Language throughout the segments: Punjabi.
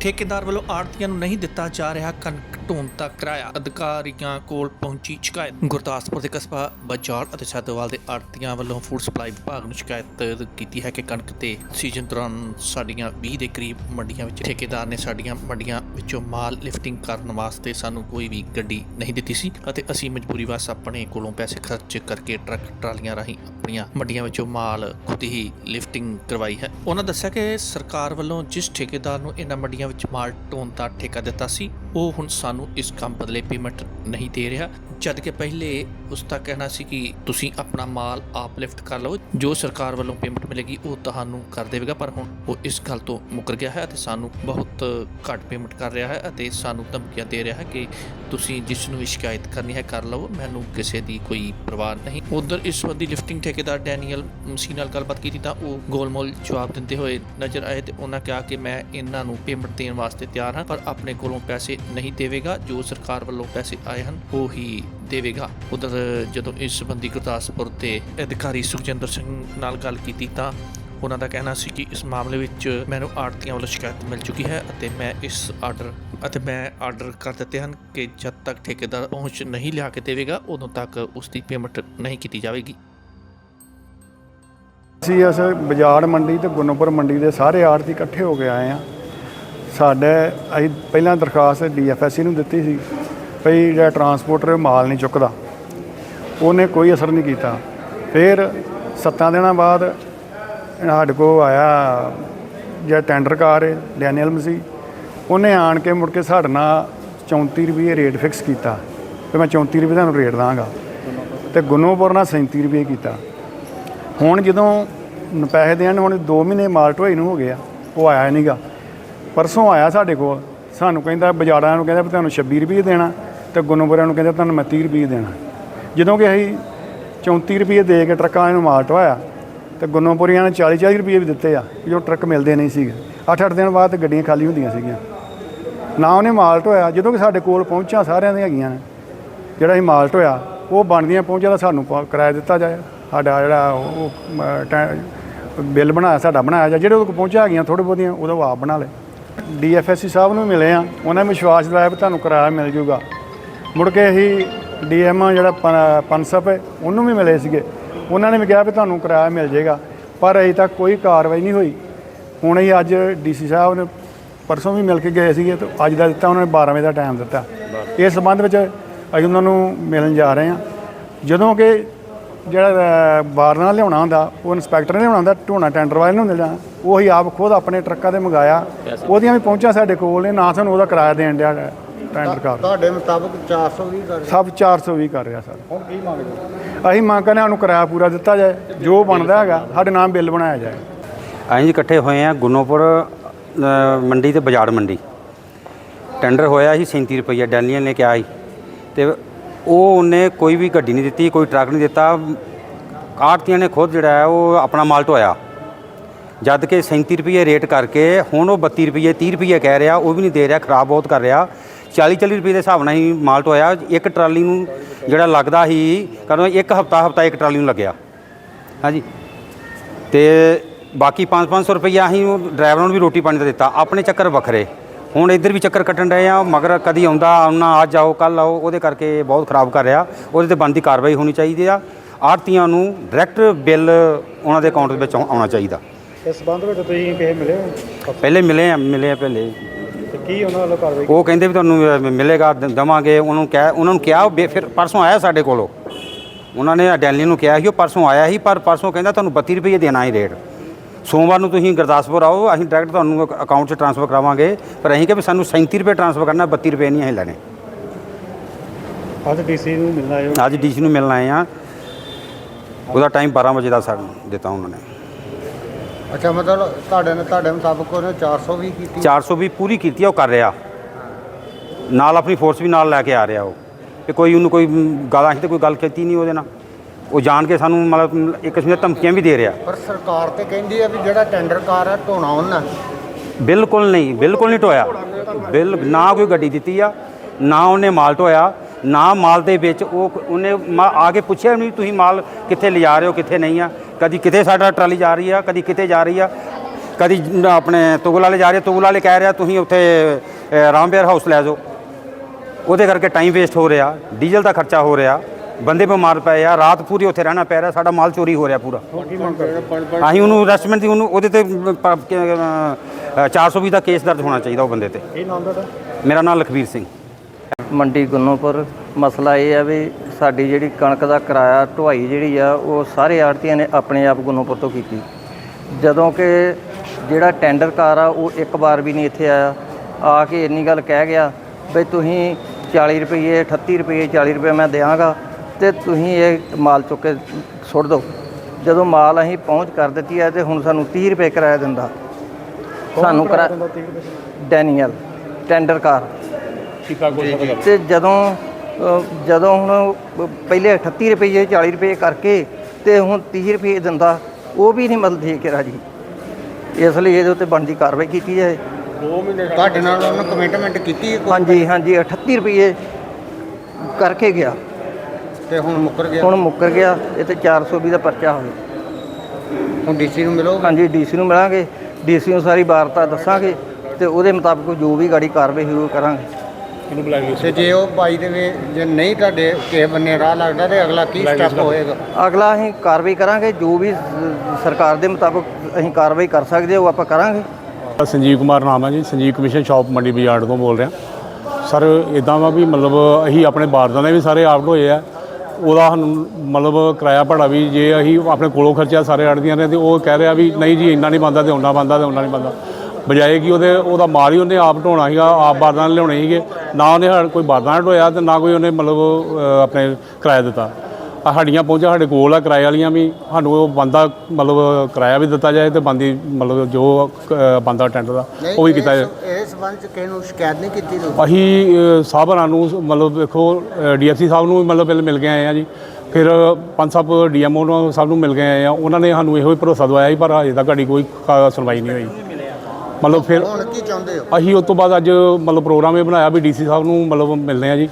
ਠੇਕੇਦਾਰ ਵੱਲੋਂ ਆੜਤੀਆਂ ਨੂੰ ਨਹੀਂ ਦਿੱਤਾ ਜਾ ਰਿਹਾ ਕਣਕ ਢੋਣ ਦਾ ਕਿਰਾਇਆ। ਅਧਿਕਾਰੀਆਂ ਕੋਲ ਪਹੁੰਚੀ ਸ਼ਿਕਾਇਤ। ਗੁਰਦਾਸਪੁਰ ਦੇ ਕਸਬਾ ਬਜਾਲ ਅਤੇ ਸਾਦੋਵਾਲ ਦੇ ਆੜਤੀਆਂ ਵੱਲੋਂ ਫੂਡ ਸਪਲਾਈ ਵਿਭਾਗ ਨੂੰ ਸ਼ਿਕਾਇਤ ਕੀਤੀ ਹੈ ਕਿ ਕਣਕ ਦੇ ਸੀਜ਼ਨ ਦੌਰਾਨ ਸਾਡੀਆਂ 20 ਦੇ ਕਰੀਬ ਮੰਡੀਆਂ ਵਿੱਚ ਠੇਕੇਦਾਰ ਨੇ ਸਾਡੀਆਂ ਮੰਡੀਆਂ ਵਿੱਚੋਂ ਮਾਲ ਲਿਫਟਿੰਗ ਕਰਨ ਵਾਸਤੇ ਸਾਨੂੰ ਕੋਈ ਵੀ ਗੱਡੀ ਨਹੀਂ ਦਿੱਤੀ ਸੀ ਅਤੇ ਅਸੀਂ ਮਜਬੂਰੀ ਵਸ ਆਪਣੇ ਕੋਲੋਂ ਪੈਸੇ ਖਰਚ ਕਰਕੇ ਟਰੱਕ ਟਰਾਲੀਆਂ ਰਾਹੀਂ ਆਪਣੀਆਂ ਮੰਡੀਆਂ ਵਿੱਚੋਂ ਮਾਲ ਖੁਦ ਹੀ ਲਿਫਟਿੰਗ ਕਰਵਾਈ ਹੈ। ਉਹਨਾਂ ਦੱਸਿਆ ਕਿ ਸਰਕਾਰ ਵੱਲੋਂ ਜਿਸ ਠੇਕੇਦਾਰ ਨੂੰ ਇਹਨਾਂ ਮੰਡੀਆਂ ਵਿੱਚ ਮਾਲ ਢੋਣ ਦਾ ਠੇਕਾ ਦਿੱਤਾ ਸੀ, ਉਹ ਹੁਣ ਸਾਨੂੰ ਇਸ ਕੰਮ ਬਦਲੇ ਪੇਮੈਂਟ ਨਹੀਂ ਦੇ ਰਿਹਾ। ਜਦ ਕਿ ਪਹਿਲੇ ਉਸ ਦਾ ਕਹਿਣਾ ਸੀ ਕਿ ਤੁਸੀਂ ਆਪਣਾ ਮਾਲ ਆਪ ਲਿਫਟ ਕਰ ਲਓ, ਜੋ ਸਰਕਾਰ ਵੱਲੋਂ ਪੇਮੈਂਟ ਮਿਲੇਗੀ, ਉਹ ਤੁਹਾਨੂੰ ਕਰ ਦੇਵੇਗਾ। ਪਰ ਹੁਣ ਉਹ ਇਸ ਗੱਲ ਤੋਂ ਮੁੱਕਰ ਗਿਆ ਹੈ ਅਤੇ ਸਾਨੂੰ ਬਹੁਤ ਘੱਟ ਪੇਮੈਂਟ ਕਰ ਰਿਹਾ ਹੈ ਅਤੇ ਸਾਨੂੰ ਧਮਕੀਆਂ ਦੇ ਰਿਹਾ ਹੈ ਕਿ ਤੁਸੀਂ ਜਿਸ ਨੂੰ ਵੀ ਸ਼ਿਕਾਇਤ ਕਰਨੀ ਹੈ, ਕਰ ਲਓ ਮੈਨੂੰ ਕਿਸੇ ਦੀ ਕੋਈ ਪਰਵਾਹ ਨਹੀਂ। ਉਧਰ ਇਸ ਸੰਬੰਧੀ ਲਿਫਟਿੰਗ ਠੇਕੇਦਾਰ ਡੈਨੀਅਲ ਮਸੀ ਨਾਲ ਗੱਲਬਾਤ ਕੀਤੀ ਤਾਂ ਉਹ ਗੋਲਮੋਲ ਜਵਾਬ ਦਿੰਦੇ ਹੋਏ ਨਜ਼ਰ ਆਏ ਤੇ ਉਹਨਾਂ ਕਿਹਾ ਕਿ ਮੈਂ ਇਹਨਾਂ ਨੂੰ ਪੇਮੈਂਟ ਦੇਣ ਵਾਸਤੇ ਤਿਆਰ ਹਾਂ, ਪਰ ਆਪਣੇ ਕੋਲੋਂ ਪੈਸੇ ਨਹੀਂ ਦੇਵੇਗਾ। ਜੋ ਸਰਕਾਰ ਵੱਲੋਂ ਪੈਸੇ ਆਏ ਹਨ, ਉਹ ਹੀ ਦੇਵੇਗਾ ਉਧਰ ਜਦੋਂ ਇਸ ਸੰਬੰਧੀ ਗੁਰਦਾਸਪੁਰ ਦੇ ਅਧਿਕਾਰੀ ਸੁਖਜਿੰਦਰ ਸਿੰਘ ਨਾਲ ਗੱਲ ਕੀਤੀ ਤਾਂ ਉਹਨਾਂ ਦਾ ਕਹਿਣਾ ਸੀ ਕਿ ਇਸ ਮਾਮਲੇ ਵਿੱਚ ਮੈਨੂੰ ਆੜਤੀਆਂ ਵੱਲੋਂ ਸ਼ਿਕਾਇਤ ਮਿਲ ਚੁੱਕੀ ਹੈ ਅਤੇ ਮੈਂ ਇਸ ਆਰਡਰ ਅਤੇ ਮੈਂ ਆਰਡਰ ਕਰ ਦਿੱਤੇ ਹਨ ਕਿ ਜਦ ਤੱਕ ਠੇਕੇਦਾਰ ਪਹੁੰਚ ਨਹੀਂ ਲਿਆ ਕੇ ਦੇਵੇਗਾ, ਉਦੋਂ ਤੱਕ ਉਸ ਦੀ ਪੇਮੈਂਟ ਨਹੀਂ ਕੀਤੀ ਜਾਵੇਗੀ। ਅਸੀਂ ਇਸ ਬਾਜ਼ਾਰ ਮੰਡੀ ਤੇ ਗੁਨੋਪੁਰ ਮੰਡੀ ਦੇ ਸਾਰੇ ਆੜਤੀ ਇਕੱਠੇ ਹੋ ਕੇ ਆਏ ਆ ਸਾਡੇ, ਅਸੀਂ ਪਹਿਲਾਂ ਦਰਖਾਸਤ ਡੀਐਫਐਸਸੀ ਨੂੰ ਦਿੱਤੀ ਸੀ। ਭਈ ਜਿਹੜਾ ਟਰਾਂਸਪੋਰਟਰ ਮਾਲ ਨਹੀਂ ਚੁੱਕਦਾ। ਉਹਨੇ ਕੋਈ ਅਸਰ ਨਹੀਂ ਕੀਤਾ। ਫਿਰ ਸੱਤਾਂ ਦਿਨਾਂ ਬਾਅਦ ਸਾਡੇ ਕੋਲ ਆਇਆ ਜਿਹੜਾ ਟੈਂਡਰ ਕਾਰ ਹੈ ਡੈਨੀਅਲ ਮਸੀ ਉਹਨੇ ਆਣ ਕੇ ਮੁੜ ਕੇ ਸਾਡੇ ਨਾਲ 34 ਰੁਪਏ ਰੇਟ ਫਿਕਸ ਕੀਤਾ। ਤੇ ਮੈਂ 34 ਰੁਪਏ ਤੁਹਾਨੂੰ ਰੇਟ ਦਾਂਗਾ। ਤੇ ਗੁਨੋਪੁਰ ਨਾਲ 37 ਰੁਪਏ ਕੀਤਾ। ਹੁਣ ਜਦੋਂ ਪੈਸੇ ਦੇਣ ਹੁਣ 2 ਮਹੀਨੇ ਮਾਲ ਢੋਈ ਨੂੰ ਹੋ ਗਏ ਆ, ਉਹ ਆਇਆ ਨਹੀਂਗਾ ਪਰਸੋਂ ਆਇਆ ਸਾਡੇ ਕੋਲ। ਸਾਨੂੰ ਕਹਿੰਦਾ, ਬਜ਼ਾਰਾਂ ਨੂੰ ਕਹਿੰਦਾ ਵੀ ਤੁਹਾਨੂੰ 26 ਰੁਪਏ ਦੇਣਾ। ਤੇ ਗੁਨੋਬਰਾਂ ਨੂੰ ਕਹਿੰਦੇ ਤੁਹਾਨੂੰ ਮੈਂ 30 ਰੁਪਏ ਦੇਣਾ। ਜਦੋਂ ਕਿ ਅਸੀਂ 34 ਰੁਪਏ ਦੇ ਕੇ ਟਰੱਕਾਂ ਵਾਲਿਆਂ ਨੂੰ ਮਾਲ ਢੋਇਆ ਤੇ ਗੁਨੋਪੁਰੀਆਂ ਨੇ 40 40 ਰੁਪਏ ਵੀ ਦਿੱਤੇ ਆ, ਵੀ ਜੋ ਟਰੱਕ ਮਿਲਦੇ ਨਹੀਂ ਸੀਗੇ। 8-8 ਦਿਨ ਬਾਅਦ ਗੱਡੀਆਂ ਖਾਲੀ ਹੁੰਦੀਆਂ ਸੀਗੀਆਂ। ਨਾ ਉਹਨੇ ਮਾਲ ਢੋਇਆ ਜਦੋਂ ਕਿ ਸਾਡੇ ਕੋਲ ਪਹੁੰਚਾਂ ਸਾਰਿਆਂ ਦੀਆਂ ਹੈਗੀਆਂ ਨੇ। ਜਿਹੜਾ ਅਸੀਂ ਮਾਲ ਢੋਇਆ ਉਹ ਬਣਦੀਆਂ ਪਹੁੰਚਾ ਦਾ ਸਾਨੂੰ ਪਾ- ਕਿਰਾਇਆ ਦਿੱਤਾ ਜਾਏ। ਸਾਡਾ ਜਿਹੜਾ ਉਹ ਟੈ- ਬਿੱਲ ਬਣਾਇਆ, ਸਾਡਾ ਬਣਾਇਆ ਜਾ ਜਿਹੜੇ ਉਹਦੇ ਕੋਲ ਪਹੁੰਚਾ ਗਈਆਂ ਥੋੜੇ ਬਹੁਤੀਆਂ, ਉਹਦਾ ਆਪ ਬਣਾ ਲੈ ਡੀਐਫਐਸਸੀ ਸਾਹਿਬ ਨੂੰ ਮਿਲੇ ਆ, ਉਹਨਾਂ ਨੇ ਵਿਸ਼ਵਾਸ ਦਿਵਾਇਆ ਵੀ ਤੁਹਾਨੂੰ ਕਿਰਾਇਆ ਮਿਲ ਜੂਗਾ ਮੁੜ ਕੇ ਅਸੀਂ ਡੀਐਮ ਜਿਹੜਾ ਪਨਸਪ ਹੈ ਉਹਨੂੰ ਵੀ ਮਿਲੇ ਸੀਗੇ। ਉਹਨਾਂ ਨੇ ਵੀ ਕਿਹਾ ਵੀ ਤੁਹਾਨੂੰ ਕਿਰਾਇਆ ਮਿਲ ਜਾਏਗਾ ਪਰ ਅਜੇ ਤੱਕ ਕੋਈ ਕਾਰਵਾਈ ਨਹੀਂ ਹੋਈ। ਹੁਣ ਹੀ ਅੱਜ ਡੀਸੀ ਸਾਹਿਬ ਨੇ ਪਰਸੋਂ ਵੀ ਮਿਲ ਕੇ ਗਏ ਸੀਗੇ ਤੇ ਅੱਜ ਦਾ ਦਿੱਤਾ ਉਹਨਾਂ ਨੇ 12 ਵਜੇ ਦਾ ਟਾਈਮ ਦਿੱਤਾ। ਇਸ ਸੰਬੰਧ ਵਿੱਚ ਅਸੀਂ ਉਹਨਾਂ ਨੂੰ ਮਿਲਣ ਜਾ ਰਹੇ ਹਾਂ। ਜਦੋਂ ਕਿ ਜਿਹੜਾ ਬਾਰ ਨਾਲ ਲਿਆਉਣਾ ਹੁੰਦਾ ਉਹ ਇਨਸਪੈਕਟਰ ਨੇ ਲਿਆਉਣਾ ਹੁੰਦਾ ਢੋਣਾ ਟੈਂਡਰ ਵਾਲੇ ਨੂੰ ਮਿਲਣਾ ਉਹ ਹੀ ਆਪ ਖੁਦ ਆਪਣੇ ਟਰੱਕਾਂ ਤੇ ਮੰਗਾਇਆ। ਉਹਦੀਆਂ ਵੀ ਪਹੁੰਚਾਂ ਸਾਡੇ ਕੋਲ ਨੇ ਨਾ ਸਾਨੂੰ ਉਹਦਾ ਕਿਰਾਇਆ ਦੇਣ ਡਿਆ ਟੈਂਡਰ ਕਾਰ। ਤੁਹਾਡੇ ਮੁਤਾਬਕ 420 ਕਰ ਸਭ 420 ਕਰ ਰਿਹਾ ਸਰ। ਹੁਣ ਕੀ ਮੰਗਦੇ ਅਸੀਂ ਮੰਗ ਕਰਨੇ ਸਾਨੂੰ ਕਿਰਾਇਆ ਪੂਰਾ ਦਿੱਤਾ ਜਾਏ ਜੋ ਬਣਦਾ ਹੈਗਾ ਸਾਡੇ ਨਾਮ ਬਿੱਲ ਬਣਾਇਆ ਜਾਏ। ਅਸੀਂ ਜੀ ਇਕੱਠੇ ਹੋਏ ਆ ਗੁਨੋਪੁਰ ਮੰਡੀ ਤੇ ਬਾਜ਼ਾਰ ਮੰਡੀ। ਟੈਂਡਰ ਹੋਇਆ ਸੀ 37 ਰੁਪਈਆ ਡੈਲੀਅਨ ਨੇ ਕਿਹਾ ਸੀ। ਤੇ ਉਹ ਉਹਨੇ ਕੋਈ ਵੀ ਗੱਡੀ ਨਹੀਂ ਦਿੱਤੀ ਕੋਈ ਟਰੱਕ ਨਹੀਂ ਦਿੱਤਾ। ਆੜਤੀਆਂ ਨੇ ਖੁਦ ਜਿਹੜਾ ਹੈ ਉਹ ਆਪਣਾ ਮਾਲ ਢੋਇਆ। ਜਦ ਕਿ 37 ਰੁਪਏ ਰੇਟ ਕਰਕੇ ਹੁਣ ਉਹ 32 ਰੁਪਏ 30 ਰੁਪਏ ਕਹਿ ਰਿਹਾ ਉਹ ਵੀ ਨਹੀਂ ਦੇ ਰਿਹਾ ਖਰਾਬ ਬਹੁਤ ਕਰ ਰਿਹਾ। 40 40 ਰੁਪਏ ਦੇ ਹਿਸਾਬ ਨਾਲ ਹੀ ਮਾਲ ਢੋਇਆ ਇੱਕ ਟਰਾਲੀ ਨੂੰ ਜਿਹੜਾ ਲੱਗਦਾ ਸੀ ਕਦੋਂ ਇੱਕ ਹਫਤਾ ਹਫਤਾ ਇੱਕ ਟਰਾਲੀ ਨੂੰ ਲੱਗਿਆ। ਹਾਂਜੀ। ਤੇ ਬਾਕੀ 5-500 ਰੁਪਈਆ ਅਸੀਂ ਉਹ ਡਰਾਈਵਰਾਂ ਨੂੰ ਵੀ ਰੋਟੀ ਪਾਣੀ ਦਾ ਦਿੱਤਾ। ਆਪਣੇ ਚੱਕਰ ਵੱਖਰੇ। ਹੁਣ ਇੱਧਰ ਵੀ ਚੱਕਰ ਕੱਟਣ ਰਹੇ ਆ ਮਗਰ ਕਦੀ ਆਉਂਦਾ ਆਉਣਾ ਅੱਜ ਆਓ ਕੱਲ ਆਓ ਉਹਦੇ ਕਰਕੇ ਬਹੁਤ ਖਰਾਬ ਕਰ ਰਿਹਾ। ਉਹਦੇ ਤੇ ਬਣਦੀ ਕਾਰਵਾਈ ਹੋਣੀ ਚਾਹੀਦੀ ਆ। ਆੜਤੀਆਂ ਨੂੰ ਡਾਇਰੈਕਟ ਬਿੱਲ ਉਹਨਾਂ ਦੇ ਅਕਾਊਂਟ ਵਿੱਚ ਆਉ- ਆਉਣਾ ਚਾਹੀਦਾ। ਇਸ ਸੰਬੰਧ ਵਿੱਚ ਤੁਸੀਂ ਕਿਸੇ ਮਿਲੇ ਪਹਿਲੇ ਮਿਲੇ ਆ ਮਿਲੇ ਆ ਪਹਿਲੇ। ਤੇ ਕੀ ਉਹਨਾਂ ਵੱਲੋਂ ਕਾਰਵਾਈ ਉਹ ਕਹਿੰਦੇ ਵੀ ਤੁਹਾਨੂੰ ਮਿਲੇਗਾ ਦੇਵਾਂਗੇ। ਉਹਨੂੰ ਕਹਿ ਉਹਨਾਂ ਨੂੰ ਕਿਹਾ ਬੇ- ਫਿਰ ਪਰਸੋਂ ਆਇਆ ਸਾਡੇ ਕੋਲੋਂ। ਉਹਨਾਂ ਨੇ ਡੈਲੀ ਨੂੰ ਕਿਹਾ ਸੀ ਉਹ ਪਰਸੋਂ ਆਇਆ ਸੀ ਪਰ ਪਰਸੋਂ ਕਹਿੰਦਾ ਤੁਹਾਨੂੰ 32 ਰੁਪਏ ਦੇਣਾ ਹੀ ਰੇਟ। ਸੋਮਵਾਰ ਨੂੰ ਤੁਸੀਂ ਗੁਰਦਾਸਪੁਰ ਆਓ ਅਸੀਂ ਡਾਇਰੈਕਟ ਤੁਹਾਨੂੰ ਅਕ- ਅਕਾਊਂਟ 'ਚ ਟ੍ਰਾਂਸਫਰ ਕਰਾਵਾਂਗੇ। ਪਰ ਅਸੀਂ ਕਿ ਵੀ ਸਾਨੂੰ 37 ਰੁਪਏ ਟ੍ਰਾਂਸਫਰ ਕਰਨਾ 32 ਰੁਪਏ ਨਹੀਂ ਅਸੀਂ ਲੈਣੇ। ਅੱਜ ਡੀਸੀ ਨੂੰ ਮਿਲਣਾ ਹੈ? ਅੱਜ ਡੀਸੀ ਨੂੰ ਮਿਲਣ ਆਏ ਆ ਉਹਦਾ ਟਾਈਮ 12 ਵਜੇ ਦਾ ਸਾਨੂੰ ਦਿੱਤਾ ਉਹਨਾਂ ਨੇ। ਅੱਛਾ ਮਤਲਬ ਤੁਹਾਡੇ ਨੇ ਤੁਹਾਡੇ ਮੁਤਾਬਕ ਉਹਨੇ 420 ਕੀਤੀ। 420 ਪੂਰੀ ਕੀਤੀ ਆ ਉਹ ਕਰ ਰਿਹਾ। ਨਾਲ ਆਪਣੀ ਫੋਰਸ ਵੀ ਨਾਲ ਲੈ ਕੇ ਆ ਰਿਹਾ ਉਹ। ਤੇ ਕੋਈ ਉਹਨੂੰ ਕੋਈ ਗਾਲਾਂ ਤੇ ਕੋਈ ਗੱਲ ਕੀਤੀ ਨਹੀਂ ਉਹਦੇ ਨਾਲ। ਉਹ ਜਾਣ ਕੇ ਸਾਨੂੰ ਮਤਲਬ ਇੱਕ ਕਿਸਮ ਦੀਆਂ ਧਮਕੀਆਂ ਵੀ ਦੇ ਰਿਹਾ। ਪਰ ਸਰਕਾਰ ਤੇ ਕਹਿੰਦੀ ਹੈ ਵੀ ਜਿਹੜਾ ਟੈਂਡਰ ਕਾਰ ਹੈ ਢੋਣਾ ਉਹਨਾਂ। ਬਿਲਕੁਲ ਨਹੀਂ ਬਿਲਕੁਲ ਨਹੀਂ ਟੋਇਆ ਬਿਲ ਨਾ ਕੋਈ ਗੱਡੀ ਦਿੱਤੀ ਆ ਨਾ ਉਹਨੇ ਮਾਲ ਢੋਇਆ ਨਾ ਮਾਲ ਦੇ ਵਿੱਚ ਉਹ ਉਹਨੇ ਆ ਕੇ ਪੁੱਛਿਆ ਨਹੀਂ ਤੁਸੀਂ ਮਾਲ ਕਿੱਥੇ ਲਿਜਾ ਰਹੇ ਹੋ ਕਿੱਥੇ ਨਹੀਂ ਆ। ਕਦੀ ਕਿਤੇ ਸਾਡਾ ਟਰਾਲੀ ਜਾ ਰਹੀ ਆ ਕਦੀ ਕਿਤੇ ਜਾ ਰਹੀ ਆ। ਕਦੀ ਆਪਣੇ ਤੁਗਲ ਵਾਲੇ ਜਾ ਰਹੇ ਤੁਗਲ ਵਾਲੇ ਕਹਿ ਰਿਹਾ ਤੁਸੀਂ ਉੱਥੇ ਰਾਮਬੇਰ ਹਾਊਸ ਲੈ ਜਾਓ। ਉਹਦੇ ਕਰਕੇ ਟਾਈਮ ਵੇਸਟ ਹੋ ਰਿਹਾ ਡੀਜ਼ਲ ਦਾ ਖਰਚਾ ਹੋ ਰਿਹਾ ਬੰਦੇ ਬਿਮਾਰ ਪਏ ਆ ਰਾਤ ਪੂਰੀ ਉੱਥੇ ਰਹਿਣਾ ਪੈ ਰਿਹਾ ਸਾਡਾ ਮਾਲ ਚੋਰੀ ਹੋ ਰਿਹਾ ਪੂਰਾ। ਅਸੀਂ ਉਹਨੂੰ ਰੈਸਟੋਰੈਂਟ ਦੀ ਉਹਨੂੰ ਉਹਦੇ ਤੇ ਪ- ਕ- ਅ, 420 ਦਾ ਕੇਸ ਦਰਜ ਹੋਣਾ ਚਾਹੀਦਾ ਉਹ ਬੰਦੇ ਤੇ। ਇਹ ਨਾਮ ਦਾ ਮੇਰਾ ਨਾਮ ਲਖਵੀਰ ਸਿੰਘ। ਮੰਡੀ ਗੁੰਨੋਪੁਰ ਮਸਲਾ ਇਹ ਆ ਵੀ ਸਾਡੀ ਜਿਹੜੀ ਕਣਕ ਦਾ ਕਿਰਾਇਆ ਢੁਆਈ ਜਿਹੜੀ ਆ ਉਹ ਸਾਰੇ ਆੜਤੀਆਂ ਨੇ ਆਪਣੇ ਆਪ ਗੁੰਨੋਪੁਰ ਤੋਂ ਕੀਤੀ। ਜਦੋਂ ਕਿ ਜਿਹੜਾ ਟੈਂਡਰਕਾਰ ਆ ਉਹ ਇੱਕ ਵਾਰ ਵੀ ਨਹੀਂ ਇੱਥੇ ਆਇਆ। ਆ ਕੇ ਇੰਨੀ ਗੱਲ ਕਹਿ ਗਿਆ ਵੀ ਤੁਸੀਂ 40 ਰੁਪਏ 38 ਰੁਪਏ 40 ਰੁਪਏ ਮੈਂ ਦਿਆਂਗਾ ਤੇ ਤੁਸੀਂ ਇਹ ਮਾਲ ਚੁੱਕ ਕੇ ਸੁੱਟ ਦਿਓ। ਜਦੋਂ ਮਾਲ ਅਸੀਂ ਪਹੁੰਚ ਕਰ ਦਿੱਤੀ ਹੈ ਤੇ ਹੁਣ ਸਾਨੂੰ 30 ਰੁਪਏ ਕਿਰਾਇਆ ਦਿੰਦਾ। ਸਾਨੂੰ ਕਿਰਾਇਆ ਡੈਨੀਅਲ ਟੈਂਡਰਕਾਰ ਤੇ ਜਦੋਂ ਜਦੋਂ ਹੁਣ ਪਹਿਲੇ 38 ਰੁਪਏ 40 ਰੁਪਏ ਕਰਕੇ ਤੇ ਹੁਣ 30 ਰੁਪਏ ਦਿੰਦਾ ਉਹ ਵੀ ਨਹੀਂ ਮਤਲਬ ਠੀਕ ਹੈ ਰਾਜੀ ਇਸ ਲਈ ਇਹਦੇ ਉੱਤੇ ਬਣਦੀ ਕਾਰਵਾਈ ਕੀਤੀ ਜਾਏ। ਤੁਹਾਡੇ ਨਾਲ ਉਹਨੇ ਕਮਿਟਮੈਂਟ ਕੀਤੀ ਹੈ ਕੋਈ? ਹਾਂਜੀ ਹਾਂਜੀ 38 ਰੁਪਏ ਕਰਕੇ ਗਿਆ। ਤੇ ਹੁਣ ਮੁੱਕਰ ਗਿਆ? ਹੁਣ ਮੁੱਕਰ ਗਿਆ ਇਹ ਤੇ 420 ਦਾ ਪਰਚਾ ਹੋਵੇ ਹੁਣ ਡੀਸੀ ਨੂੰ ਮਿਲੋ ਹਾਂਜੀ ਡੀਸੀ ਨੂੰ ਮਿਲਾਂਗੇ। ਡੀਸੀ ਨੂੰ ਸਾਰੀ ਵਾਰਤਾ ਦੱਸਾਂਗੇ ਤੇ ਉਹਦੇ ਮੁਤਾਬਕ ਜੋ ਵੀ ਗਾੜੀ ਕਾਰਵਾਈ ਹੋਈ ਉਹ ਕਰਾਂਗੇ ਤੇ ਜੇ ਉਹ ਬਾਈ ਦੇ ਵੇ ਜੇ ਨਹੀਂ ਤੁਹਾਡੇ ਕਿਸੇ ਬੰਨੇ ਰਾਹ ਲੱਗਦਾ ਤੇ ਅਗਲਾ ਕੀ ਸਟੈਪ ਹੋਏਗਾ? ਅਗਲਾ ਅਸੀਂ ਕਾਰਵਾਈ ਕਰਾਂਗੇ ਜੋ ਵੀ ਸ- ਸਰਕਾਰ ਦੇ ਮੁਤਾਬਕ ਅਸੀਂ ਕਾਰਵਾਈ ਕਰ ਸਕਦੇ ਹਾਂ ਉਹ ਆਪਾਂ ਕਰਾਂਗੇ। ਸੰਜੀਵ ਕੁਮਾਰ ਨਾਮ ਹੈ ਜੀ ਸੰਜੀਵ ਕਮਿਸ਼ਨ ਸ਼ਾਪ ਮੰਡੀ ਬਾਜ਼ਾਰ ਤੋਂ ਬੋਲ ਰਿਹਾ। ਸਰ ਇਦਾਂ ਵਾ ਵੀ ਮਤਲਬ ਅਸੀਂ ਆਪਣੇ ਬਾਰਦਾਂ ਦੇ ਵੀ ਸਾਰੇ ਆਊਟ ਹੋਏ ਆ। ਉਹਦਾ ਸਾਨੂੰ ਮਤਲਬ ਕਿਰਾਇਆ ਭਾੜਾ ਵੀ ਜੇ ਅਸੀਂ ਆਪਣੇ ਕੋਲੋਂ ਖਰਚਿਆ ਸਾਰੇ ਅੜਦੀਆਂ ਨੇ ਤੇ ਉਹ ਕਹਿ ਰਿਹਾ ਵੀ ਨਹੀਂ ਜੀ ਇੰਨਾ ਨਹੀਂ ਬੰਦਾ ਤੇ ਉਹਨਾਂ ਬੰਦਾ ਤੇ ਉਹਨਾਂ ਨਹੀਂ ਬੰਦਾ ਬਜਾਏ ਕਿ ਉਹਦੇ ਉਹਦਾ ਮਾਲ ਹੀ ਉਹਨੇ ਆਪ ਢੋਣਾ ਸੀਗਾ ਆਪ ਬਾਰਦਾਂ ਲਿਆਉਣੇ ਸੀਗੇ। ਨਾ ਉਹਨੇ ਕੋਈ ਬਾਰਦਾਂ ਢੋਇਆ ਤੇ ਨਾ ਕੋਈ ਉਹਨੇ ਮਤਲਬ ਆਪਣੇ ਕਿਰਾਇਆ ਦਿੱਤਾ। ਆ ਸਾਡੀਆਂ ਪਹੁੰਚਾਂ ਸਾਡੇ ਕੋਲ ਆ ਕਿਰਾਏ ਵਾਲੀਆਂ ਵੀ। ਸਾਨੂੰ ਉਹ ਬੰਦਾ ਮਤਲਬ ਕਿਰਾਇਆ ਵੀ ਦਿੱਤਾ ਜਾਏ ਤੇ ਬੰਦੀ ਮਤਲਬ ਜੋ ਬੰਦਾ ਟੈਂਡਰ ਦਾ ਉਹ ਵੀ ਕੀਤਾ ਜਾਏ। ਇਸ ਸੰਬੰਧ ਕਿਸੇ ਨੂੰ ਸ਼ਿਕਾਇਤ ਨਹੀਂ ਕੀਤੀ ਅਸੀਂ ਅ, ਸਾਹਿਬਾਨਾਂ ਨੂੰ ਮਤਲਬ ਦੇਖੋ ਡੀਐਫਸੀ ਸਾਹਿਬ ਨੂੰ ਮਤਲਬ ਪਹਿਲੇ ਮਿਲ ਕੇ ਆਏ ਆ ਜੀ। ਫਿਰ ਪੰਜ ਸਾਹਿਬ ਡੀਐਮਓ ਨੂੰ ਸਭ ਨੂੰ ਮਿਲ ਕੇ ਆਏ ਆ। ਉਹਨਾਂ ਨੇ ਸਾਨੂੰ ਇਹੋ ਹੀ ਭਰੋਸਾ ਦਵਾਇਆ ਸੀ ਪਰ ਹਜੇ ਤੱਕ ਸਾਡੀ ਕੋਈ ਸੁਣਵਾਈ ਨਹੀਂ ਹੋਈ। ਮਤਲਬ ਫਿਰ ਹੁਣ ਕੀ ਚਾਹੁੰਦੇ ਹੋ? ਅਸੀਂ ਉਸ ਤੋਂ ਬਾਅਦ ਅੱਜ ਮਤਲਬ ਪ੍ਰੋਗਰਾਮ ਇਹ ਬਣਾਇਆ ਵੀ ਡੀਸੀ ਸਾਹਿਬ ਨੂੰ ਮਤਲਬ ਮਿਲਦੇ ਆ ਜੀ।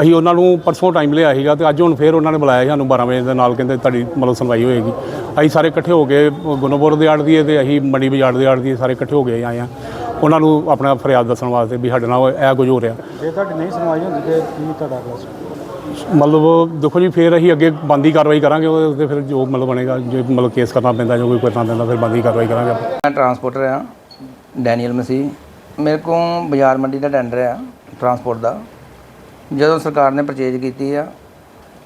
ਅਸੀਂ ਉਹਨਾਂ ਨੂੰ ਪਰਸੋਂ ਟਾਈਮ ਲਿਆ ਸੀਗਾ ਤੇ ਅੱਜ ਹੁਣ ਫੇਰ ਉਹਨਾਂ ਨੇ ਬੁਲਾਇਆ ਸੀ ਸਾਨੂੰ 12 ਵਜੇ ਦੇ ਨਾਲ ਕਹਿੰਦੇ ਤੁਹਾਡੀ ਮਤਲਬ ਸੁਣਵਾਈ ਹੋਏਗੀ। ਅਸੀਂ ਸਾਰੇ ਇਕੱਠੇ ਹੋ ਕੇ ਗੁਨੋਪੁਰ ਦੇ ਆੜਦੀ ਤੇ ਅਸੀਂ ਮੰਡੀ ਬਾਜ਼ਾਰ ਦੇ ਆੜਦੀ ਸਾਰੇ ਇਕੱਠੇ ਹੋ ਕੇ ਆਏ ਆ ਉਹਨਾਂ ਨੂੰ ਆਪਣਾ ਫਰਿਆਦ ਦੱਸਣ ਵਾਸਤੇ ਵੀ ਸਾਡੇ ਨਾਲ ਇਹ ਕੁਝ ਹੋ ਰਿਹਾ। ਜੇ ਤੁਹਾਡੀ ਨਹੀਂ ਸੁਣਵਾਈ ਹੁੰਦੀ ਤੇ ਕੀ ਤੁਹਾਡਾ ਅਗਲਾ ਮਤਲਬ ਦੇਖੋ ਜੀ ਫੇਰ ਅਸੀਂ ਅੱਗੇ ਬੰਦੀ ਕਾਰਵਾਈ ਕਰਾਂਗੇ ਉਹਦੇ ਉੱਤੇ ਫਿਰ ਜੋ ਮਤਲਬ ਬਣੇਗਾ ਜੇ ਮਤਲਬ ਕੇਸ ਕਰਨਾ ਪੈਂਦਾ ਜੋ ਕੋਈ ਕਰਨਾ ਪੈਂਦਾ ਫਿਰ ਬੰਦੀ ਕਾਰਵਾਈ ਕਰਾਂਗੇ ਆਪਾਂ। ਮੈਂ ਟਰਾਂਸਪੋਰਟਰ ਆ ਡੈਨੀਅਲ ਮਸੀਹ, ਮੇਰੇ ਕੋਲ ਬਾਜ਼ਾਰ ਮੰਡੀ ਦਾ ਟੈਂਡਰ ਆ ਟਰਾਂਸਪੋਰਟ ਦਾ। ਜਦੋਂ ਸਰਕਾਰ ਨੇ ਪਰਚੇਜ ਕੀਤੀ ਆ,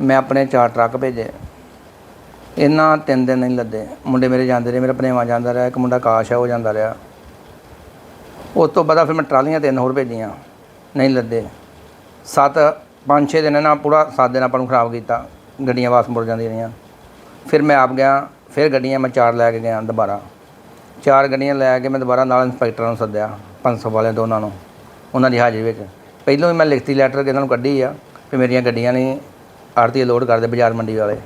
ਮੈਂ ਆਪਣੇ ਚਾਰ ਟਰੱਕ ਭੇਜੇ। ਇਹਨਾਂ ਤਿੰਨ ਦਿਨ ਨਹੀਂ ਲੱਦੇ। ਮੁੰਡੇ ਮੇਰੇ ਜਾਂਦੇ ਰਹੇ, ਮੇਰਾ ਭਣੇਵਾ ਜਾਂਦਾ ਰਿਹਾ, ਇੱਕ ਮੁੰਡਾ ਕਾਸ਼ ਆ, ਉਹ ਜਾਂਦਾ ਰਿਹਾ। ਉਸ ਤੋਂ ਬਾਅਦ ਫਿਰ ਮੈਂ ਟਰਾਲੀਆਂ ਤਿੰਨ ਹੋਰ ਭੇਜੀਆਂ, ਨਹੀਂ ਲੱਦੇ। ਸੱਤ, ਪੰਜ, ਛੇ ਦਿਨ ਨਾਲ ਪੂਰਾ ਸੱਤ ਦਿਨ ਆਪਾਂ ਨੂੰ ਖਰਾਬ ਕੀਤਾ, ਗੱਡੀਆਂ ਵਾਪਸ ਮੁੜ ਜਾਂਦੀਆਂ ਰਹੀਆਂ। ਫਿਰ ਮੈਂ ਆਪ ਗਿਆ, ਫਿਰ ਗੱਡੀਆਂ ਮੈਂ ਚਾਰ ਲੈ ਕੇ ਗਿਆ ਦੁਬਾਰਾ। ਚਾਰ ਗੱਡੀਆਂ ਲੈ ਕੇ ਮੈਂ ਦੁਬਾਰਾ ਨਾਲ ਇੰਸਪੈਕਟਰਾਂ ਨੂੰ ਸੱਦਿਆ 500 ਵਾਲਿਆਂ ਦੋਨਾਂ ਨੂੰ, ਉਹਨਾਂ ਦੀ ਹਾਜ਼ਰੀ ਵਿੱਚ। ਪਹਿਲਾਂ ਵੀ ਮੈਂ ਲਿਖਤੀ ਲੈਟਰ ਇਹਨਾਂ ਨੂੰ ਕੱਢੀ ਆ ਵੀ ਮੇਰੀਆਂ ਗੱਡੀਆਂ ਨਹੀਂ ਆੜਤੀ ਲੋਡ ਕਰਦੇ ਬਾਜ਼ਾਰ ਮੰਡੀ ਵਾਲੇ।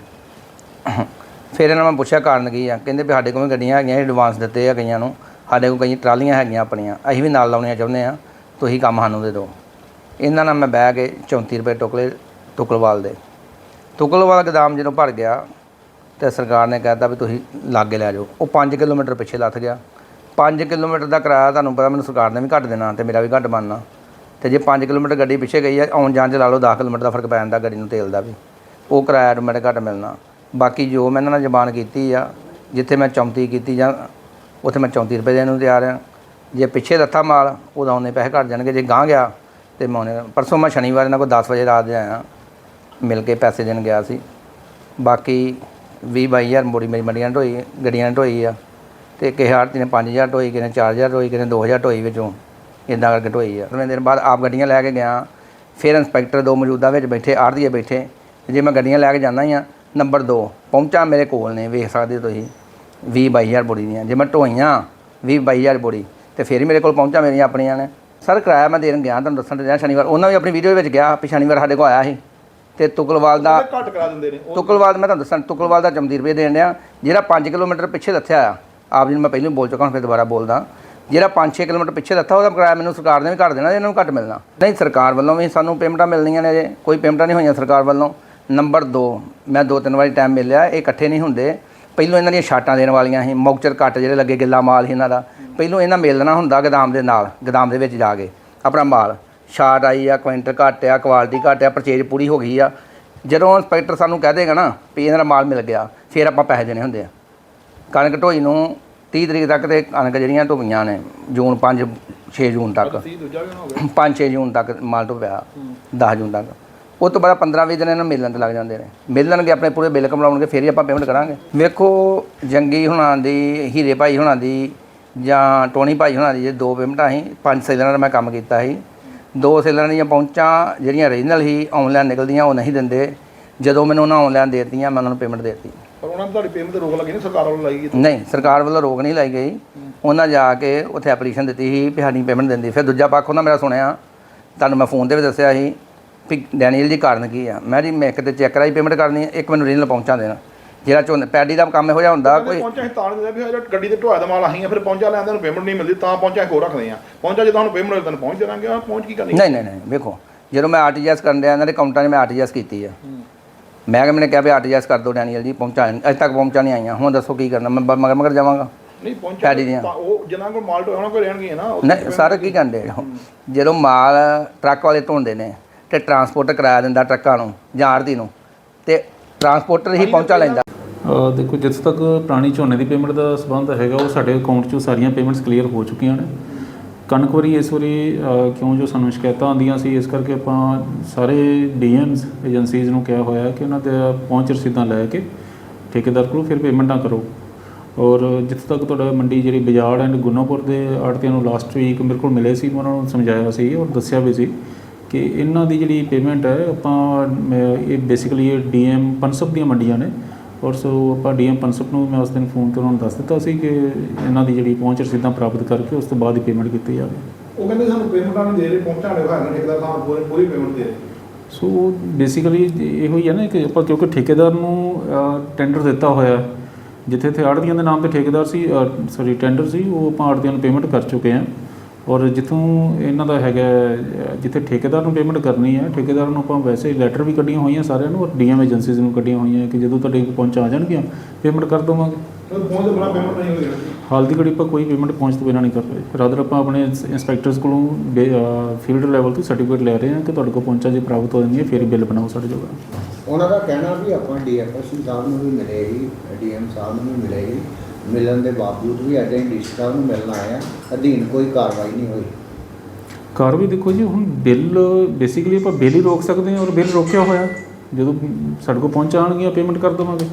ਫਿਰ ਇਹਨਾਂ ਨੂੰ ਮੈਂ ਪੁੱਛਿਆ ਕਾਰਨ ਕੀ ਆ, ਕਹਿੰਦੇ ਵੀ ਸਾਡੇ ਕੋਲ ਵੀ ਗੱਡੀਆਂ ਹੈਗੀਆਂ ਐਡਵਾਂਸ ਦਿੱਤੇ ਆ ਕਈਆਂ ਨੂੰ, ਸਾਡੇ ਕੋਲ ਕਈ ਟਰਾਲੀਆਂ ਹੈਗੀਆਂ ਆਪਣੀਆਂ, ਅਸੀਂ ਵੀ ਨਾਲ ਲਾਉਣੀਆਂ ਚਾਹੁੰਦੇ ਆ, ਤੁਸੀਂ ਕੰਮ ਸਾਨੂੰ ਦੇ ਦਿਓ। ਇਹਨਾਂ ਨਾਲ ਮੈਂ ਬਹਿ ਕੇ 34 ਰੁਪਏ ਟੁਕਲੇ ਤੁਕਲਵਾਲ ਦੇ। ਟੁਕਲਵਾਲ ਗਦਾਮ ਜਦੋਂ ਭਰ ਗਿਆ ਤੇ ਸਰਕਾਰ ਨੇ ਕਹਿਤਾ ਵੀ ਤੁਸੀਂ ਲਾਗੇ ਲੈ ਜਾਓ। ਉਹ 5 ਕਿਲੋਮੀਟਰ ਪਿੱਛੇ ਲੱਥ ਗਿਆ। 5 ਕਿਲੋਮੀਟਰ ਦਾ ਕਿਰਾਇਆ ਤੁਹਾਨੂੰ ਪਤਾ ਮੈਨੂੰ ਸਰਕਾਰ ਨੇ ਵੀ ਘੱਟ ਦੇਣਾ ਤੇ ਮੇਰਾ ਵੀ ਘੱਟ ਬਣਨਾ। ਤੇ ਜੇ 5 ਕਿਲੋਮੀਟਰ ਗੱਡੀ ਪਿੱਛੇ ਗਈ ਆ, ਆਉਣ ਜਾਣ ਚ ਲਾ ਲਓ 10 ਕਿਲੋਮੀਟਰ ਦਾ ਫ਼ਰਕ ਪੈ ਜਾਂਦਾ ਗੱਡੀ ਨੂੰ ਤੇਲ ਦਾ ਵੀ। ਉਹ ਕਿਰਾਇਆ ਆਟੋਮੈਟਿਕ ਘੱਟ ਮਿਲਣਾ। ਬਾਕੀ ਜੋ ਮੈਂ ਇਹਨਾਂ ਨਾਲ ਜ਼ਬਾਨ ਕੀਤੀ ਆ, ਜਿੱਥੇ ਮੈਂ 34 ਕੀਤੀ ਜਾਂ ਉੱਥੇ ਮੈਂ 34 ਰੁਪਏ ਦੇਣ ਨੂੰ ਤਿਆਰ ਆ, ਜੇ ਪਿੱਛੇ ਲੱਥਾ ਮਾਲ, ਉਹਦਾ ਉਹਨੇ ਪੈਸੇ ਘੱਟ ਜਾਣਗੇ। ਜੇ ਗਾਂ ਗਿਆ ਤੇ ਮੈਂ ਉਹਨੇ ਪਰਸੋਂ ਮੈਂ ਸ਼ਨੀਵਾਰ ਇਹਨਾਂ ਕੋਲ 10 ਵਜੇ ਰਾਤ ਦੇ ਆਇਆ। ਮਿਲ ਕੇ ਪੈਸੇ ਦੇਣ ਗਿਆ ਸੀ। ਬਾਕੀ 20 22000 ਮੋੜੀ ਮੇਰੀ ਮੰਡੀਆਂ ਢੋਈ, ਗੱਡੀਆਂ ਢੋਈ ਆ। ਤੇ ਕਿਸੇ ਆੜਤੀ ਨੇ 5000 ਢੋਈ ਕਿਸੇ ਨੇ 4000 ਢੋਈ ਕਿਸੇ ਨੇ 2000 ਢੋਈ ਵਿੱਚੋਂ ਇਦਾਂ ਕਰਕੇ ਢੋਈ ਆ। ਮੈਂ ਦਿਨ ਬਾਅਦ ਆਪ ਗੱਡੀਆਂ ਲੈ ਕੇ ਗਿਆ। ਫਿਰ ਇੰਸਪੈਕਟਰ ਦੋ ਮੌਜੂਦਾ ਵਿੱਚ ਬੈਠੇ, ਆੜਤੀਏ ਬੈਠੇ। ਜੇ ਮੈਂ ਗੱਡੀਆਂ ਲੈ ਕੇ ਜਾਂਦਾ ਹੀ ਆ, ਨੰਬਰ 2 ਪਹੁੰਚਾ ਮੇਰੇ ਕੋਲ ਨੇ, ਵੇਖ ਸਕਦੇ ਹੋ ਤੁਸੀਂ। 20 22000 ਬੋਰੀ ਦੀਆਂ। ਜੇ ਮੈਂ ਢੋਈਆਂ 20 22000 ਬੋੜੀ ਤੇ ਫਿਰ ਹੀ ਮੇਰੇ ਕੋਲ ਪਹੁੰਚਾ ਮੇਰੀਆਂ ਆਪਣੀਆਂ ਨੇ। ਸਰ, ਕਿਰਾਇਆ ਮੈਂ ਦੇਣ ਗਿਆ, ਤੁਹਾਨੂੰ ਦੱਸਣ ਤੇ ਰਿਹਾ, ਸ਼ਨੀਵਾਰ। ਉਹਨਾਂ ਵੀ ਆਪਣੀ ਵੀਡੀਓ ਵਿੱਚ ਗਿਆ, ਵੀ ਸ਼ਨੀਵਾਰ ਸਾਡੇ ਕੋਲ ਆਇਆ ਸੀ। ਤੇ ਤੁਕਲਵਾਲ ਦਾ ਘੱਟ ਕਰਾ ਦਿੰਦੇ ਨੇ ਤੁਕਲਵਾਲ ਮੈਂ ਤੁਹਾਨੂੰ ਦੱਸਾਂ ਤੁਕਲਵਾਲ ਦਾ ਚਮਦੀਰ ਰੁਪਏ ਦੇਣ ਡਿਆ। ਜਿਹੜਾ 5 ਕਿਲੋਮੀਟਰ ਪਿੱਛੇ ਦੱਸਿਆ ਆ ਆਪ ਜੀ ਨੂੰ ਮੈਂ ਪਹਿਲਾਂ ਬੋਲ ਚੁੱਕਾ ਹਾਂ ਫਿਰ ਦੁਬਾਰਾ ਬੋਲਦਾ। ਜਿਹੜਾ 5-6 ਕਿਲੋਮੀਟਰ ਪਿੱਛੇ ਦੱਸਿਆ ਉਹਦਾ ਕਿਰਾਇਆ ਮੈਨੂੰ ਸਰਕਾਰ ਨੇ ਵੀ ਘੱਟ ਦੇਣਾ ਇਹਨਾਂ ਨੂੰ ਘੱਟ ਮਿਲਣਾ। ਨਹੀਂ ਸਰਕਾਰ ਵੱਲੋਂ ਵੀ ਸਾਨੂੰ ਪੇਮੈਂਟਾਂ ਮਿਲਣੀਆਂ ਨੇ ਅਜੇ ਕੋਈ ਪੇਮੈਂਟਾਂ ਨਹੀਂ ਹੋਈਆਂ ਸਰਕਾਰ ਵੱਲੋਂ। ਨੰਬਰ 2 ਮੈਂ ਦੋ ਤਿੰਨ ਵਾਰੀ ਟਾਈਮ ਮਿਲਿਆ ਇਹ ਇਕੱਠੇ ਨਹੀਂ ਹੁੰਦੇ। ਪਹਿਲੋਂ ਇਹਨਾਂ ਦੀਆਂ ਛਾਟਾਂ ਦੇਣ ਵਾਲੀਆਂ ਸੀ ਮੌਕਚਰ ਕੱਟ ਜਿਹੜੇ ਲੱਗੇ ਗਿੱਲਾ ਮਾਲ ਸੀ ਇਹਨਾਂ ਦਾ। ਪਹਿਲੋਂ ਇਹਨਾਂ ਮਿਲਣਾ ਹੁੰਦਾ ਗਦਾਮ ਦੇ ਨਾਲ ਗਦਾਮ ਦੇ ਵਿੱਚ ਜਾ ਕੇ ਆਪਣਾ ਮਾਲ। ਛਾਟ ਆਈ ਆ ਕੁਇੰਟਲ ਘੱਟ ਆ ਕੁਆਲਿਟੀ ਘੱਟ ਆ ਪਰਚੇਜ ਪੂਰੀ ਹੋ ਗਈ ਆ। ਜਦੋਂ ਇੰਸਪੈਕਟਰ ਸਾਨੂੰ ਕਹਿ ਦੇਗਾ ਨਾ ਵੀ ਇਹਨਾਂ ਦਾ ਮਾਲ ਮਿਲ ਗਿਆ ਫਿਰ ਆਪਾਂ ਪੈਸੇ ਦੇਣੇ ਹੁੰਦੇ ਆ। ਕਣਕ ਢੋਈ ਨੂੰ 30 ਤਰੀਕ ਤੱਕ ਤੇ ਕਣਕ ਜਿਹੜੀਆਂ ਢੋਈਆਂ ਨੇ ਜੂਨ 5 6 ਜੂਨ ਤੱਕ। 5 6 ਜੂਨ ਤੱਕ ਮਾਲ ਢੋਇਆ 10 ਜੂਨ ਤੱਕ। ਉਸ ਤੋਂ ਬਾਅਦ 15 20 ਦਿਨ ਇਹਨਾਂ ਨੂੰ ਮਿਲਣ ਤੇ ਲੱਗ ਜਾਂਦੇ ਨੇ। ਮਿਲਣਗੇ ਆਪਣੇ ਪੂਰੇ ਬਿੱਲ ਕਮਲਾਉਣਗੇ ਫਿਰ ਹੀ ਆਪਾਂ ਪੇਮੈਂਟ ਕਰਾਂਗੇ। ਵੇਖੋ ਜੰਗੀ ਹੁਣਾਂ ਦੀ ਹੀਰੇ ਭਾਈ ਹੁਣਾਂ ਦੀ ਜਾਂ ਟੋਨੀ ਭਾਈ ਹੁਣਾਂ ਦੀ ਜੇ ਦੋ ਪੇਮੈਂਟਾਂ ਸੀ ਪੰਜ ਸੇਲਰਾਂ ਦਾ ਮੈਂ ਕੰਮ ਕੀਤਾ ਸੀ। ਦੋ ਸੇਲਰਾਂ ਦੀਆਂ ਪਹੁੰਚਾਂ ਜਿਹੜੀਆਂ ਰੀਜਨਲ ਸੀ ਆਨਲਾਈਨ ਨਿਕਲਦੀਆਂ ਉਹ ਨਹੀਂ ਦਿੰਦੇ। ਜਦੋਂ ਮੈਨੂੰ ਉਹਨਾਂ ਆਨਲਾਈਨ ਦੇ ਦਿੱਤੀਆਂ ਮੈਂ ਉਹਨਾਂ ਨੂੰ ਪੇਮੈਂਟ ਦੇ ਦਿੱਤੀ। ਪਰ ਉਹਨਾਂ ਨੂੰ ਤੁਹਾਡੀ ਪੇਮੈਂਟ ਤੇ ਰੋਕ ਲੱਗੀ ਨਹੀਂ? ਸਰਕਾਰ ਵੱਲੋਂ ਲਾਈ ਗਈ ਨਹੀਂ ਸਰਕਾਰ ਵੱਲੋਂ ਰੋਕ ਨਹੀਂ ਲਾਈ ਗਈ। ਉਹਨਾਂ ਜਾ ਕੇ ਉੱਥੇ ਐਪਲੀਕੇਸ਼ਨ ਦਿੱਤੀ ਸੀ ਵੀ ਸਾਡੀ ਪੇਮੈਂਟ ਦਿੰਦੀ। ਫਿਰ ਦੂਜਾ ਪੱਖ ਉਹਨਾਂ ਮੇਰਾ ਸੁਣਿਆ। ਤੁਹਾਨੂੰ ਮੈਂ ਫੋਨ ਤੇ ਵੀ ਦੱਸਿਆ ਸੀ ਵੀ ਡੈਨੀਅਲ ਜੀ ਕਾਰਨ ਕੀ ਆ? ਮੈਂ ਜੀ ਮੈਂ ਇੱਕ ਤੇ ਚੈੱਕ ਰਾਈ ਪੇਮੈਂਟ ਕਰਨੀ ਹੈ ਇੱਕ ਮੈਨੂੰ ਰੀਨਲ ਪਹੁੰਚਾ ਦੇਣਾ। ਜਿਹੜਾ ਝੋਨੇ ਪੈਡੀ ਦਾ ਕੰਮ ਇਹੋ ਜਿਹਾ ਹੁੰਦਾ ਕੋਈ ਪਹੁੰਚਾ ਅਸੀਂ ਤਾਂ ਨਹੀਂ ਦਿੰਦੇ ਵੀ ਜਿਹੜਾ ਗੱਡੀ ਤੇ ਢੋਇਆ ਦਾ ਮਾਲ ਆਹੀਂ ਆ ਫਿਰ ਪਹੁੰਚਾ ਲੈਂਦੇ ਨੂੰ ਪੇਮੈਂਟ ਨਹੀਂ ਮਿਲਦੀ ਤਾਂ ਪਹੁੰਚਾ ਕੋ ਰੱਖਦੇ ਆ ਪਹੁੰਚਾ ਜੇ ਤੁਹਾਨੂੰ ਪੇਮੈਂਟ ਹੋਵੇ ਤਾਂ ਪਹੁੰਚ ਦੇਵਾਂਗੇ ਆ ਪਹੁੰਚ ਕੀ ਕਰਨੀ? ਨਹੀਂ ਨਹੀਂ ਨਹੀਂ ਵੇਖੋ ਜਦੋਂ ਮੈਂ ਆਰਟੀਜੀਐਸ ਕਰਨ ਡਿਆ ਇਹਨਾਂ ਦੇ ਕਾਊਂਟਰਾਂ 'ਚ ਮੈਂ ਆਰਟੀਜੀਐਸ ਕੀਤੀ ਆ। ਮੈਂ ਕਿ ਮੈਨੇ ਕਿਹਾ ਵੀ ਆਰਟੀਜੀਐਸ ਕਰ ਦਿਓ ਡੈਨੀਅਲ ਜੀ ਪਹੁੰਚਾ ਅਜੇ ਤੱਕ ਪਹੁੰਚਾ ਨਹੀਂ ਆਈਆਂ ਹੁਣ ਦੱਸੋ ਕੀ ਕਰਨਾ ਮੈਂ ਬ- ਮਗਰ ਮਗਰ ਜਾਵਾਂਗਾ। ਨਹੀਂ ਪਹੁੰਚਾ ਪੈਡੀ ਦੀਆਂ। ਤਾਂ ਉਹ ਜਿਨ੍ਹਾਂ ਕੋਲ ਮਾਲ ਢੋਇਆ ਉਹਨਾਂ ਕੋਲ ਰਹਿਣਗੇ ਨਾ ਉਹ ਨਹੀਂ ਸਾਰੇ ਕੀ ਕਰਦੇ ਜਦੋਂ ਮਾਲ ਟਰੱਕ ਵਾਲੇ ਧੋਂਦੇ ਨੇ ਤੇ ਟਰਾਂਸਪੋਰਟ ਕਰਾਇਆ ਦਿੰਦਾ ਟਰੱਕਾਂ ਨੂੰ ਜਾਂ ਆੜ੍ਹਤੀ ਨੂੰ ਤੇ ਟਰਾਂਸਪੋਰਟਰ ਹੀ ਪਹੁੰਚਾ ਲੈਂਦਾ। ਦੇਖੋ, ਜਿੱਥੇ ਤੱਕ ਪੁਰਾਣੀ ਝੋਨੇ ਦੀ ਪੇਮੈਂਟ ਦਾ ਸਬੰਧ ਹੈਗਾ, ਉਹ ਸਾਡੇ ਅਕਾਊਂਟ 'ਚੋਂ ਸਾਰੀਆਂ ਪੇਮੈਂਟਸ ਕਲੀਅਰ ਹੋ ਚੁੱਕੀਆਂ ਨੇ। ਕਣਕ ਵਾਰੀ ਇਸ ਵਾਰੀ ਕਿਉਂ ਜੋ ਸਾਨੂੰ ਸ਼ਿਕਾਇਤਾਂ ਆਉਂਦੀਆਂ ਸੀ, ਇਸ ਕਰਕੇ ਆਪਾਂ ਸਾਰੇ ਡੀਐਮਸ ਏਜੰਸੀਜ਼ ਨੂੰ ਕਿਹਾ ਹੋਇਆ ਕਿ ਉਹਨਾਂ ਦੇ ਪਹੁੰਚ ਰਸੀਦਾਂ ਲੈ ਕੇ ਠੇਕੇਦਾਰ ਕੋਲੋਂ ਫਿਰ ਪੇਮੈਂਟਾਂ ਕਰੋ। ਔਰ ਜਿੱਥੇ ਤੱਕ ਤੁਹਾਡਾ ਮੰਡੀ ਜਿਹੜੀ ਬਾਜ਼ਾਰ ਐਂਡ ਗੁਨਾਪੁਰ ਦੇ ਆੜਤੀਆਂ ਨੂੰ ਲਾਸਟ ਵੀਕ ਮੇਰੇ ਕੋਲ ਮਿਲੇ ਸੀ ਮੈਂ ਉਹਨਾਂ ਨੂੰ ਸਮਝਾਇਆ ਸੀ ਔਰ ਦੱਸਿਆ ਵੀ ਸੀ ਕਿ ਇਹਨਾਂ ਦੀ ਜਿਹੜੀ ਪੇਮੈਂਟ ਹੈ, ਆਪਾਂ ਇਹ ਬੇਸਿਕਲੀ ਇਹ ਡੀਐਮ ਪਨਸਪ ਦੀਆਂ ਮੰਡੀਆਂ ਨੇ। ਔਰ ਸੋ ਆਪਾਂ ਡੀਐਮ ਪਨਸਪ ਨੂੰ ਮੈਂ ਉਸ ਦਿਨ ਫੋਨ ਤੇ ਉਹਨਾਂ ਨੂੰ ਦੱਸ ਦਿੱਤਾ ਸੀ ਕਿ ਇਹਨਾਂ ਦੀ ਜਿਹੜੀ ਪਹੁੰਚ ਰਸੀਦਾਂ ਪ੍ਰਾਪਤ ਕਰਕੇ ਉਸ ਤੋਂ ਬਾਅਦ ਹੀ ਪੇਮੈਂਟ ਕੀਤੀ ਜਾਵੇ ਉਹ ਕਹਿੰਦੇ ਸਾਨੂੰ ਪੇਮੈਂਟਾਂ ਨਹੀਂ ਦੇ ਰਹੇ ਪਹੁੰਚਾਣ ਦੇ ਹੋਇਆ ਠੇਕੇਦਾਰ ਸਾਨੂੰ ਪੂਰੀ ਪੂਰੀ ਪੇਮੈਂਟ ਦੇ ਰਹੇ ਸੋ ਬੇਸਿਕਲੀ ਇਹੋ ਹੀ ਹੈ ਨਾ ਕਿ ਆਪਾਂ ਕਿਉਂਕਿ ਠੇਕੇਦਾਰ ਨੂੰ ਟੈਂਡਰ ਦਿੱਤਾ ਹੋਇਆ। ਜਿੱਥੇ ਇੱਥੇ ਆੜ੍ਹਤੀਆਂ ਦੇ ਨਾਮ ਤੇ ਠੇਕੇਦਾਰ ਸੀ ਸੌਰੀ ਟੈਂਡਰ ਸੀ ਉਹ ਆਪਾਂ ਆੜ੍ਹਤੀਆਂ ਨੂੰ ਪੇਮੈਂਟ ਕਰ ਚੁੱਕੇ ਹਾਂ ਔਰ ਜਿੱਥੋਂ ਇਹਨਾਂ ਦਾ ਹੈਗਾ ਜਿੱਥੇ ਠੇਕੇਦਾਰ ਨੂੰ ਪੇਮੈਂਟ ਕਰਨੀ ਹੈ ਠੇਕੇਦਾਰ ਨੂੰ ਆਪਾਂ ਵੈਸੇ ਲੈਟਰ ਵੀ ਕੱਢੀਆਂ ਹੋਈਆਂ ਸਾਰਿਆਂ ਨੂੰ ਔਰ ਡੀਐਮ ਏਜੰਸੀਜ਼ ਨੂੰ ਕੱਢੀਆਂ ਹੋਈਆਂ ਕਿ ਜਦੋਂ ਤੁਹਾਡੇ ਪਹੁੰਚ ਆ ਜਾਣਗੀਆਂ ਪੇਮੈਂਟ ਕਰ ਦੇਵਾਂਗੇ। ਪਹੁੰਚ ਦੇ ਬਿਨਾਂ ਪੇਮੈਂਟ ਨਹੀਂ ਹੋਈ ਹਾਲ ਦੀ ਘੜੀ ਆਪਾਂ ਕੋਈ ਪੇਮੈਂਟ ਪਹੁੰਚ ਤੋਂ ਬਿਨਾਂ ਨਹੀਂ ਕਰ ਰਹੇ। ਰਾਦਰ ਆਪਾਂ ਆਪਣੇ ਇੰਸਪੈਕਟਰਸ ਕੋਲੋਂ ਫੀਲਡ ਲੈਵਲ ਤੋਂ ਸਰਟੀਫਿਕੇਟ ਲੈ ਰਹੇ ਹਾਂ ਕਿ ਤੁਹਾਡੇ ਕੋਲ ਪਹੁੰਚਾ ਜੇ ਪ੍ਰਾਪਤ ਹੋ ਜਾਂਦੀ ਹੈ ਫਿਰ ਬਿੱਲ ਬਣਾਓ ਸਾਡੇ ਜੋਗਾ। ਉਹਨਾਂ ਦਾ ਕਹਿਣਾ ਵੀ ਆਪਾਂ ਡੀਐਫਐਸਸੀ ਸਾਹਿਬ ਨੂੰ ਵੀ ਮਿਲੇ ਹੀ ਡੀਐਮ ਸਾਹਿਬ ਨੂੰ ਵੀ ਮਿਲੇ ਹੀ ਮਿਲਣ ਦੇ ਬਾਵਜੂਦ ਵੀ ਅਜੇ ਡੀਸੀ ਸਾਹਿਬ ਨੂੰ ਮਿਲਣ ਆਏ ਆ ਅਧੀਨ ਕੋਈ ਕਾਰਵਾਈ ਨਹੀਂ ਹੋਈ। ਕਾਰਵਾਈ ਦੇਖੋ ਜੀ, ਹੁਣ ਬਿੱਲ ਬੇਸਿਕਲੀ ਆਪਾਂ ਬਿੱਲ ਹੀ ਰੋਕ ਸਕਦੇ ਹਾਂ ਔਰ ਬਿੱਲ ਰੋਕਿਆ ਹੋਇਆ। ਜਦੋਂ ਸਾਡੇ ਕੋਲ ਪਹੁੰਚਾਣਗੀਆਂ ਪੇਮੈਂਟ ਕਰ ਦੇਵਾਂਗੇ।